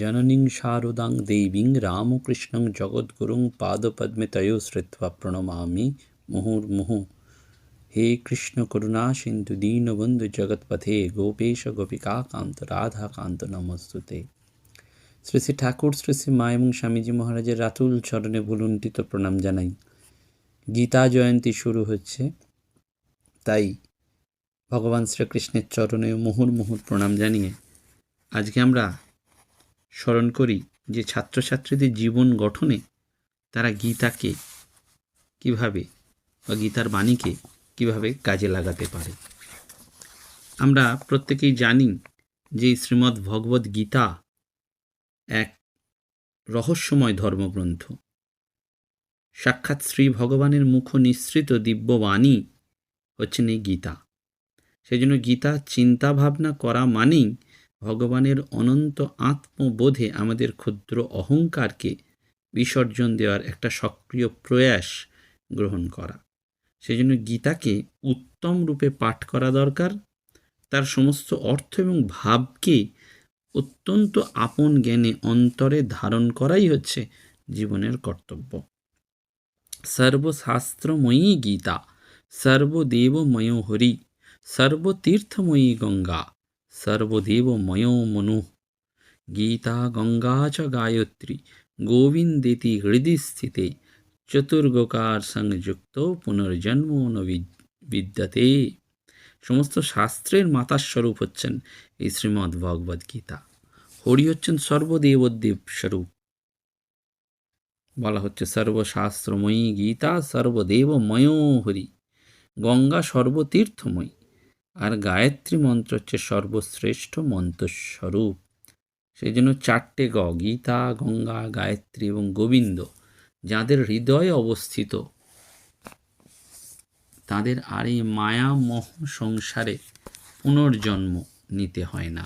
जननीं शारदां देवीं रामकृष्णं जगद्गुरुं पादपद्मे तयो श्रुत्वा प्रणमामि মুহুর্মুহু হে কৃষ্ণ করুণা সিন্ধু দীনবন্ধু জগৎপথে গোপেশ গোপিকা কান্ত রাধা কান্ত নমস্তুতে। শ্রী শ্রী ঠাকুর, শ্রী শ্রী মা এবং স্বামীজি মহারাজের রাতুল চরণে ভুলুণ্ঠিত প্রণাম জানাই। গীতা জয়ন্তী শুরু হচ্ছে। তাই ভগবান শ্রীকৃষ্ণের চরণে মুহুর মুহুর প্রণাম জানিয়ে আজকে আমরা স্মরণ করি যে ছাত্রছাত্রীদের জীবন গঠনে তারা গীতাকে কীভাবে বা গীতার বাণীকে কীভাবে কাজে লাগাতে পারে। আমরা প্রত্যেকেই জানি যে শ্রীমদ্ ভগবদ্ গীতা এক রহস্যময় ধর্মগ্রন্থ। সাক্ষাৎ শ্রী ভগবানের মুখ নিঃসৃত দিব্যবাণী হচ্ছেন এই গীতা। সেই জন্য গীতা চিন্তা ভাবনা করা মানেই ভগবানের অনন্ত আত্মবোধে আমাদের ক্ষুদ্র অহংকারকে বিসর্জন দেওয়ার একটা সক্রিয় প্রয়াস গ্রহণ করা। সেই জন্য গীতাকে উত্তম রূপে পাঠ করা দরকার। তার সমস্ত অর্থ এবং ভাবকে অত্যন্ত আপন জ্ঞানে অন্তরে ধারণ করাই হচ্ছে জীবনের কর্তব্য। সর্বশাস্ত্রময়ী গীতা, সর্বদেবময় হরি, সর্বতীর্থময়ী গঙ্গা, সর্বদেবময় মনু। গীতা গঙ্গা চ গায়ত্রী, গোবিন্দেতি হৃদি স্থিতে চতুর্গকার সংযুক্ত পুনর্জন্ম ন বিদ্যাতে সমস্ত শাস্ত্রের মাতার স্বরূপ হচ্ছেন এই শ্রীমদ্ ভগবদ গীতা। হরি হচ্ছেন সর্বদেবদেব স্বরূপ বলা হচ্ছে সর্বশাস্ত্রময়ী গীতা, সর্বদেবময় হরি। গঙ্গা সর্বতীর্থময়ী। আর গায়ত্রী মন্ত্র হচ্ছে সর্বশ্রেষ্ঠ মন্ত্রস্বরূপ। সেই জন্য চারটে গ, গীতা, গঙ্গা, গায়ত্রী এবং গোবিন্দ। যাদের হৃদয়ে অবস্থিত, তাদের আর এই মায়ামোহ সংসারে পুনর্জন্ম নিতে হয় না।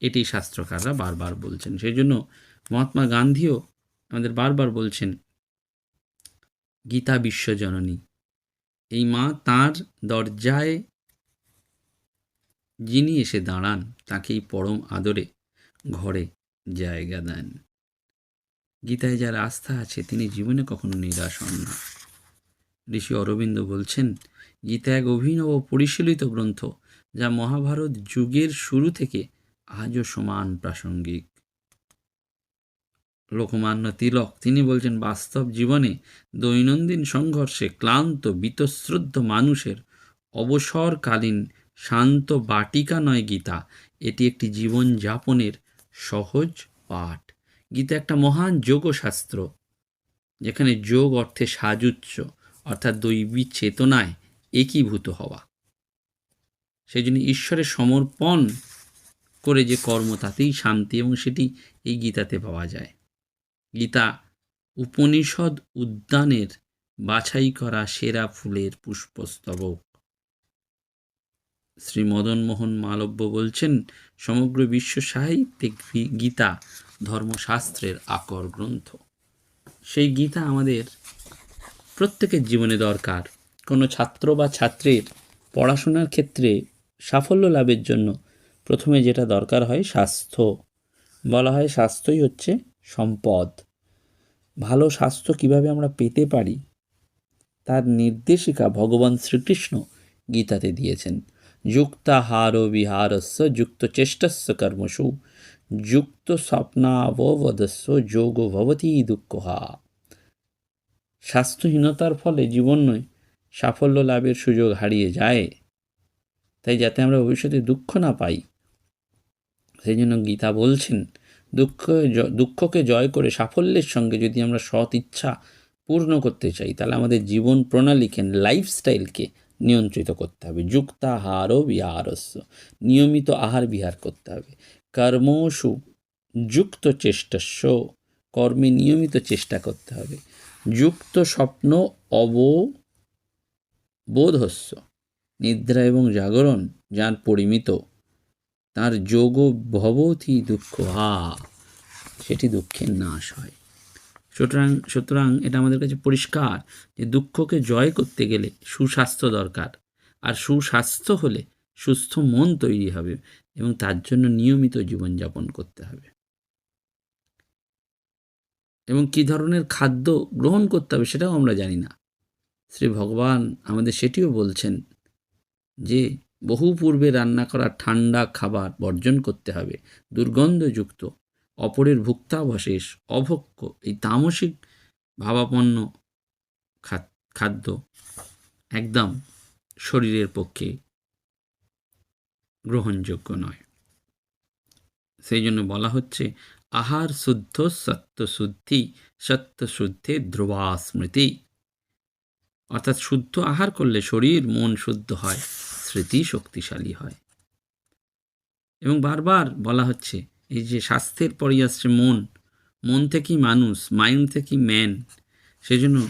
এটি শাস্ত্রকাররা বারবার বলছেন। সেই জন্য মহাত্মা গান্ধীও আমাদের বারবার বলছেন, গীতা বিশ্বজননী, এই মা তার দরজায় যিনি এসে দাঁড়ান, তাকেই পরম আদরে ঘরে জায়গা দেন। গীতায় যার আস্থা আছে, তিনি জীবনে কখনো নিরাশ হন না। ঋষি অরবিন্দ বলছেন, গীতা এক অভিনব পরিশীলিত গ্রন্থ, যা মহাভারত যুগের শুরু থেকে আজও সমান প্রাসঙ্গিক। লোকমান্য তিলক, তিনি বলছেন, বাস্তব জীবনে দৈনন্দিন সংঘর্ষে ক্লান্ত, বীতশ্রদ্ধ মানুষের অবসরকালীন শান্ত বাটিকা নয় গীতা, এটি একটি জীবন জীবনযাপনের সহজ পাঠ। গীতা একটা মহান যোগশাস্ত্র, যেখানে যোগ অর্থে সাজুচ্য অর্থাৎ দৈবী চেতনায় একীভূত হওয়া। সেই জন্য ঈশ্বরের সমর্পণ করে যে কর্ম, তাতেই শান্তি এবং সেটি এই গীতাতে পাওয়া যায়। গীতা উপনিষদ উদ্যানের বাছাই করা সেরা ফুলের পুষ্পস্তবক। শ্রী মদন মোহন মালব্য বলছেন, সমগ্র বিশ্ব সাহিত্যিক গীতা ধর্মশাস্ত্রের আকর গ্রন্থ। সেই গীতা আমাদের প্রত্যেকের জীবনে দরকার। কোনো ছাত্র বা ছাত্রীর পড়াশোনার ক্ষেত্রে সাফল্য লাভের জন্য প্রথমে যেটা দরকার হয় স্বাস্থ্য। বলা হয় স্বাস্থ্যই হচ্ছে সম্পদ। ভালো স্বাস্থ্য কীভাবে আমরা পেতে পারি, তার নির্দেশিকা ভগবান শ্রীকৃষ্ণ গীতাতে দিয়েছেন। যুক্তাহার বিহারস্য যুক্ত চেষ্টস্য কর্মসু যুক্ত স্বপ্নাবদস্য যোগ ভবতী দুঃখহা। স্বাস্থ্যহীনতার ফলে জীবন নয়, সাফল্য লাভের সুযোগ হারিয়ে যায়। তাই যাতে আমরা ভবিষ্যতে দুঃখ না পাই, সেই জন্য গীতা বলছেন, দুঃখ দুঃখকে জয় করে সাফল্যের সঙ্গে যদি আমরা সৎ ইচ্ছা পূর্ণ করতে চাই, তাহলে আমাদের জীবন প্রণালীকে লাইফস্টাইলকে নিয়ন্ত্রিত করতে হবে। যুক্তাহার ও বিহারস্য, নিয়মিত আহার বিহার করতে হবে। কর্মসু যুক্ত চেষ্টাস্য কর্মে নিয়মিত চেষ্টা করতে হবে। যুক্ত স্বপ্ন অব বোধস্য নিদ্রা এবং জাগরণ যার পরিমিত, তার যোগ ভবতি দুঃখ। হা, সেটি দুঃখের নাশ হয়। সুতরাং সুতরাং এটা আমাদের কাছে পরিষ্কার যে দুঃখকে জয় করতে গেলে সুস্বাস্থ্য দরকার। আর সুস্বাস্থ্য হলে সুস্থ মন তৈরি হবে এবং তার জন্য নিয়মিত জীবনযাপন করতে হবে। এবং কী ধরনের খাদ্য গ্রহণ করতে হবে সেটাও আমরা জানি না। শ্রী ভগবান আমাদের সেটিও বলছেন যে, বহু পূর্বে রান্না করা ঠান্ডা খাবার বর্জন করতে হবে, দুর্গন্ধযুক্ত, অপরের ভুক্তাবশেষ অভক্ষ এই তামসিক ভাবাপন্ন খাদ্য একদম শরীরের পক্ষে গ্রহণযোগ্য নয়। সেই জন্য বলা হচ্ছে, আহার শুদ্ধ, সত্য শুদ্ধি, সত্য শুদ্ধে ধ্রুবা স্মৃতি অর্থাৎ শুদ্ধ আহার করলে শরীর, মন শুদ্ধ হয়, স্মৃতি শক্তিশালী হয়। এবং বারবার বলা হচ্ছে, এই যে স্বাস্থ্যের পরই আসছে মন মন থেকেই মানুষ মাইন্ড থেকেই ম্যান সেজন্য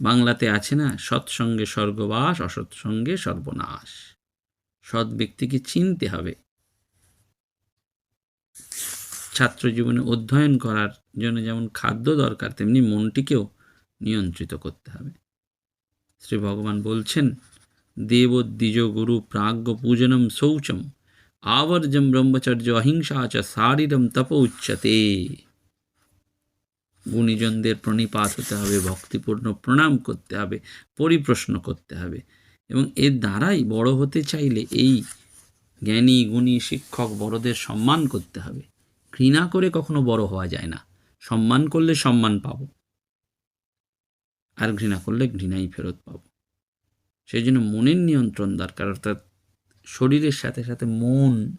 বাংলাতে আছে না, সৎসঙ্গে স্বর্গবাস, অসৎসঙ্গে সর্বনাশ। সৎ ব্যক্তিকে চিনতে হবে। ছাত্র জীবনে অধ্যয়ন করার জন্য যেমন খাদ্য দরকার, তেমনি মনটিকেও নিয়ন্ত্রিত করতে হবে। শ্রী ভগবান বলছেন, দেব দ্বিজ গুরু প্রাজ্ঞ পূজনম শৌচম, আবর্জম ব্রহ্মচর্য অহিংসা চ শারীরম তপ উচ্চতে। গুণীজনদের প্রণিপাত হতে হবে, ভক্তিপূর্ণ প্রণাম করতে হবে, পরিপ্রশ্ন করতে হবে। এবং এর দ্বারাই বড় হতে চাইলে এই জ্ঞানী, গুণী, শিক্ষক বড়দের সম্মান করতে হবে। ঘৃণা করে কখনো বড় হওয়া যায় না। সম্মান করলে সম্মান পাব। আর ঘৃণা করলে ঘৃণাই ফেরত পাব। সেই জন্য মনের নিয়ন্ত্রণ দরকার। অর্থাৎ শরীরের সাথে সাথে মন,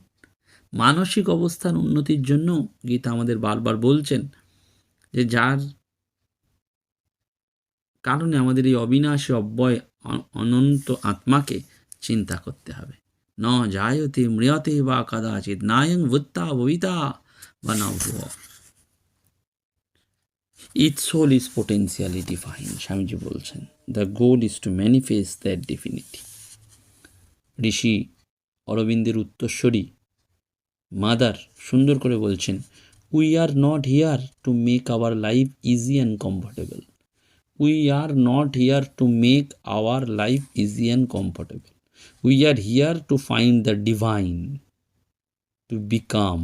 মানসিক অবস্থার উন্নতির জন্য গীতা আমাদের বারবার বলছেন যে, যার কারণে আমাদের এই অবিনাশী অব্যয় অনন্ত আত্মাকে চিন্তা করতে হবে। ন জায়তে মৃয়তে বা কদাচিৎ নায়ং ভুত্তা ভবিতা বা না Its soul is potentially divine, Swamiji বলছেন। The goal is to manifest that divinity Rishi অরবিন্দের উত্তরস্বরী মাদার সুন্দর করে বলছেন we are not here to make our life easy and comfortable we are not here to make our life easy and comfortable we are here to find the divine to become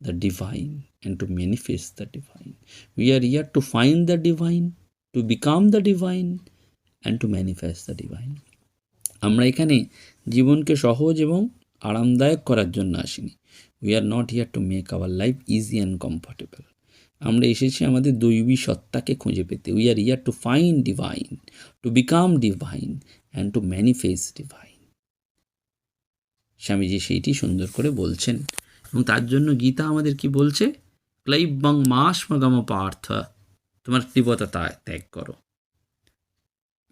the divine and to manifest the divine. We are here to find the divine, to become the divine, and to manifest the divine. আমরা এখানে জীবনকে সহজ এবং আরামদায়ক করার জন্য আসিনি we are not here to make our life easy and comfortable আমরা এসেছি আমাদের দৈবী সত্তাকে খুঁজে পেতে। We are here to find divine to become divine and to manifest divine Swamiji সেইটি সুন্দর করে বলছেন। এবং তার জন্য গীতা আমাদের কি বলছে? ক্লাইবং মাসমগম পার্থ, তোমার তীব্রতা ত্যাগ করো।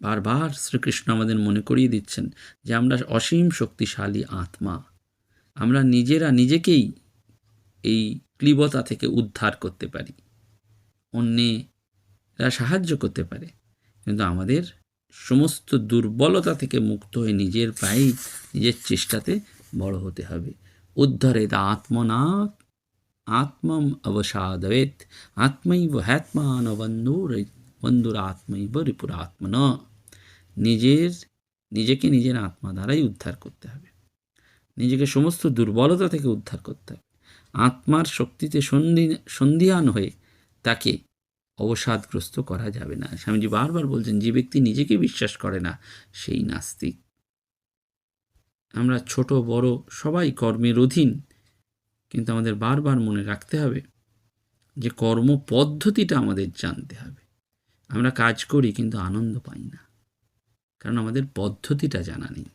বারবার শ্রীকৃষ্ণ আমাদের মনে করিয়ে দিচ্ছেন যে আমরা অসীম শক্তিশালী আত্মা। আমরা নিজেরা নিজেকেই এই ক্লিবতা থেকে উদ্ধার করতে পারি। অন্যেরা সাহায্য করতে পারে। কিন্তু আমাদের সমস্ত দুর্বলতা থেকে মুক্ত হয়ে নিজের পায়েই নিজের চেষ্টাতে বড় হতে হবে। উদ্ধরেদ আত্মনা আত্মম অবসাদবেত আত্মৈব হ্যাত্মান বন্ধুর বন্ধুর আত্মৈব রিপুরাত্মন। নিজের, নিজেকে নিজের আত্মা দ্বারাই উদ্ধার করতে হবে। নিজেকে সমস্ত দুর্বলতা থেকে উদ্ধার করতে হবে। আত্মার শক্তিতে সন্ধি সন্ধিহান হয়ে তাকে অবসাদগ্রস্ত করা যাবে না। স্বামীজি বারবার বলছেন, যে ব্যক্তি নিজেকে বিশ্বাস করে না, সেই নাস্তিক। আমরা ছোট, বড়, সবাই কর্মের অধীন, কিন্তু আমাদের বারবার মনে রাখতে হবে যে কর্ম পদ্ধতিটা আমাদের জানতে হবে। আমরা কাজ করি, কিন্তু আনন্দ পাই না, কারণ আমাদের পদ্ধতিটা জানা নেই।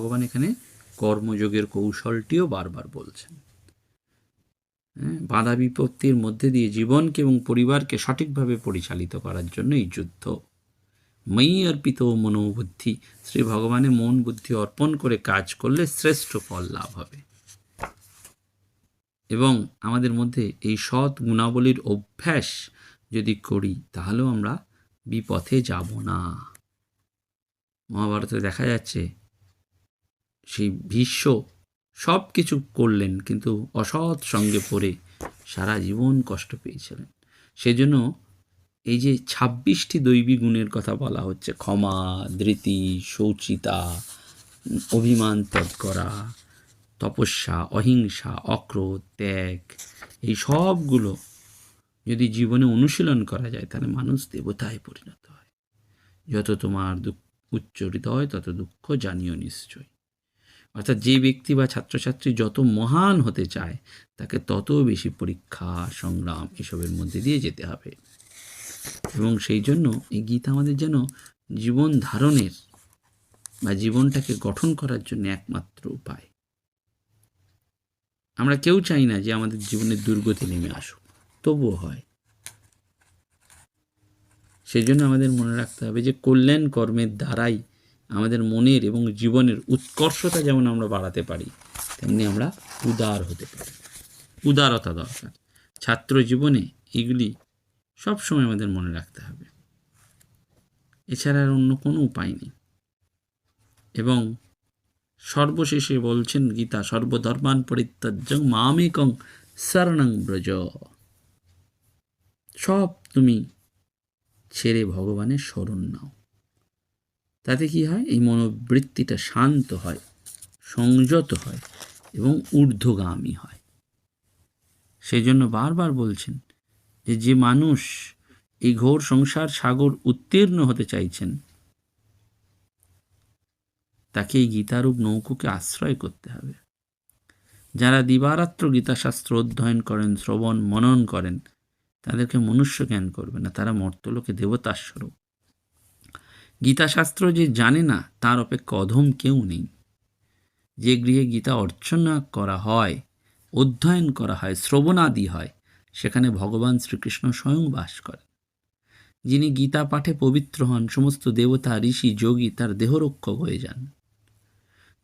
ভগবান এখানে কর্মযোগের কৌশলটিও বারবার বলছেন। বাধা বিপত্তির মধ্যে দিয়ে জীবনকে এবং পরিবারকে সঠিকভাবে পরিচালিত করার জন্য এই যুদ্ধ। মই অর্পিত মনোবুদ্ধি, শ্রী ভগবানে মন বুদ্ধি অর্পণ করে কাজ করলে শ্রেষ্ঠ ফল লাভ হবে। এবং আমাদের মধ্যে এই সৎ গুণাবলীর অভ্যাস যদি করি, তাহলেও আমরা বিপথে যাব না। মহাভারতে দেখা যাচ্ছে, সেই ভীষ্ম সব কিছু করলেন, কিন্তু অসৎ সঙ্গে পড়ে সারা জীবন কষ্ট পেয়েছিলেন। সেজন্য এই যে ছাব্বিশটি দৈবী গুণের কথা বলা হচ্ছে, ক্ষমা, ধৃতি, শৌচিতা, অভিমান ত্যাগ করা, তপস্যা, অহিংসা, অক্রোধ, ত্যাগ, এই সবগুলো যদি জীবনে অনুশীলন করা যায়, তাহলে মানুষ দেবতায় পরিণত হয়। যত তোমার দুঃখ উচ্চ হৃদয়, তত দুঃখ জানিও নিশ্চয়। অর্থাৎ যে ব্যক্তি বা ছাত্রছাত্রী যত মহান হতে চায়, তাকে তত বেশি পরীক্ষা, সংগ্রাম এসবের মধ্যে দিয়ে যেতে হবে। এবং সেই জন্য এই গীতা আমাদের যেন জীবন ধারণের বা জীবনটাকে গঠন করার জন্য একমাত্র উপায়। আমরা কেউ চাই না যে আমাদের জীবনের দুর্গতি নেমে আসুক, তবুও হয়। সেই জন্য আমাদের মনে রাখতে হবে যে কল্যাণ কর্মের দ্বারাই আমাদের মনের এবং জীবনের উৎকর্ষতা যেমন আমরা বাড়াতে পারি, তেমনি আমরা উদার হতে পারি। উদারতা দরকার। ছাত্র জীবনে এগুলি সবসময় আমাদের মনে রাখতে হবে। এছাড়া আর অন্য কোনো উপায় নেই। এবং সর্বশেষে বলছেন গীতা, সর্বধর্মান পরিত্যাজ্য মামেকং শরণং ব্রজ। সব তুমি ছেড়ে ভগবানের শরণ নাও। তাতে কি হয়? এই মনোবৃত্তিটা শান্ত হয়, সংযত হয় এবং ঊর্ধ্বগামী হয়। সেই জন্য বারবার বলছেন যে যে মানুষ এই ঘোর সংসার সাগর উত্তীর্ণ হতে চাইছেন, তাকে এই গীতারূপ নৌকোকে আশ্রয় করতে হবে। যারা দিবারাত্র গীতাশাস্ত্র অধ্যয়ন করেন, শ্রবণ, মনন করেন, তাদেরকে মনুষ্য জ্ঞান করবে না, তারা মর্তলোকে দেবতার স্বরূপ গীতাশাস্ত্র যে জানে না, তার অপেক্ষা অধম কেউ নেই। যে গৃহে গীতা অর্চনা করা হয়, অধ্যয়ন করা হয়, শ্রবণাদি হয়, সেখানে ভগবান শ্রীকৃষ্ণ স্বয়ং বাস করেন। যিনি গীতা পাঠে পবিত্র হন, সমস্ত দেবতা, ঋষি, যোগী তার দেহরক্ষক হয়ে যান।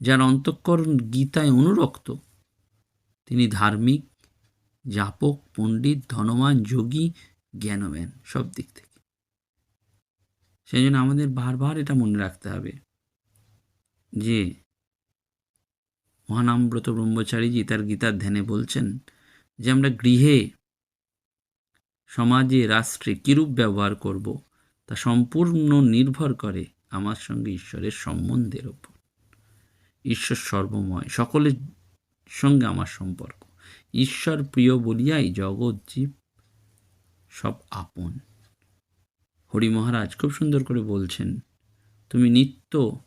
যার অন্তঃকরণ গীতায় অনুরক্ত, তিনি ধার্মিক, জাপক, পণ্ডিত, ধনবান, যোগী জ্ঞানম্যান সব দিক থেকে। সেই জন্য আমাদের বারবার এটা মনে রাখতে হবে যে মহানামব্রত ব্রহ্মচারীজি তার গীতার ধ্যানে বলছেন যে আমরা গৃহে সমাজে, রাষ্ট্রে কিরূপ ব্যবহার করব তা সম্পূর্ণ নির্ভর করে আমার সঙ্গে ঈশ্বরের সম্বন্ধের ওপর ঈশ্বর সর্বময়, সকলের সঙ্গে আমার সম্পর্ক। ঈশ্বর প্রিয় বলিয়াই জগৎ জীব সব আপন। হরি মহারাজ খুব সুন্দর করে বলছেন, তুমি নিত্য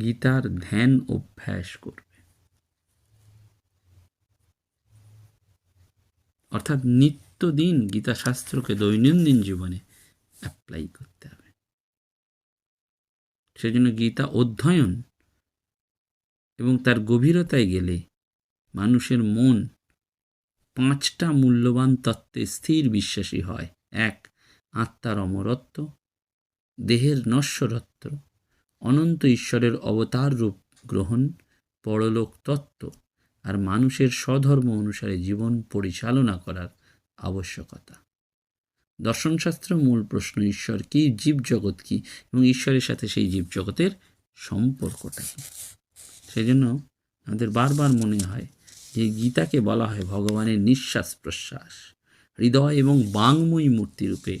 গীতার ধ্যান অভ্যাস করবে। অর্থাৎ নিত্যদিন গীতা শাস্ত্রকে দৈনন্দিন জীবনে অ্যাপ্লাই করতে হবে। সেজন্য গীতা অধ্যয়ন এবং তার গভীরতায় গেলে মানুষের মন পাঁচটা মূল্যবান তত্ত্বে স্থির বিশ্বাসী হয়। এক আত্মার অমরত্ব, দেহের নশ্বরত্ব, অনন্ত ঈশ্বরের অবতার রূপ গ্রহণ, পরলোক তত্ত্ব আর মানুষের স্বধর্ম অনুসারে জীবন পরিচালনা করার আবশ্যকতা। দর্শনশাস্ত্র মূল প্রশ্ন, ঈশ্বর কি, জীবজগৎ কি এবং ঈশ্বরের সাথে সেই জীবজগতের সম্পর্কটা কি? সেই জন্য আমাদের বারবার মনে হয় যে গীতাকে বলা হয় ভগবানের নিঃশ্বাস প্রশ্বাস। হৃদয় এবং বাংময়ী মূর্তিরূপে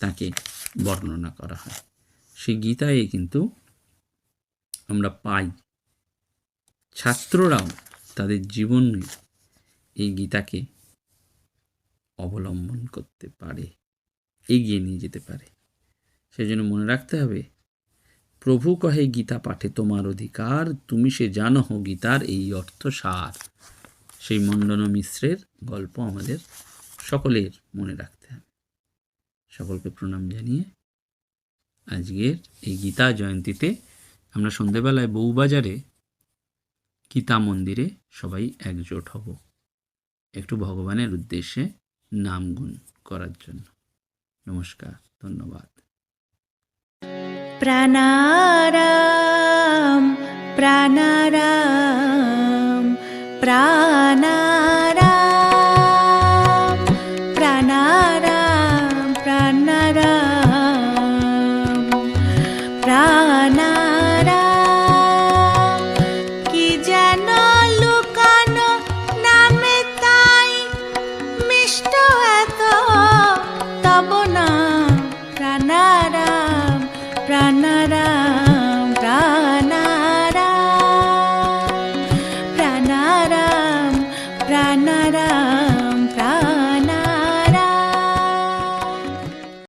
তাকে বর্ণনা করা হয়। সেই গীতায় কিন্তু আমরা পাই, ছাত্ররাও তাদের জীবনে এই গীতাকে অবলম্বন করতে পারে, এগিয়ে নিয়ে যেতে পারে। সেজন্য মনে রাখতে হবে, প্রভু কহে গীতা পাঠে তোমার অধিকার, তুমি সে জানো গীতার এই অর্থ সার সেই মণ্ডন মিশ্রের গল্প আমাদের সকলের মনে রাখতে হবে। সকলকে প্রণাম জানিয়ে আজকের এই গীতা জয়ন্তীতে আমরা সন্ধেবেলায় বউবাজারে গীতা মন্দিরে সবাই একজোট হব। একটু ভগবানের উদ্দেশ্যে নামগুণ করার জন্য। নমস্কার, ধন্যবাদ। প্রাণারাম প্রাণারাম প্রাণার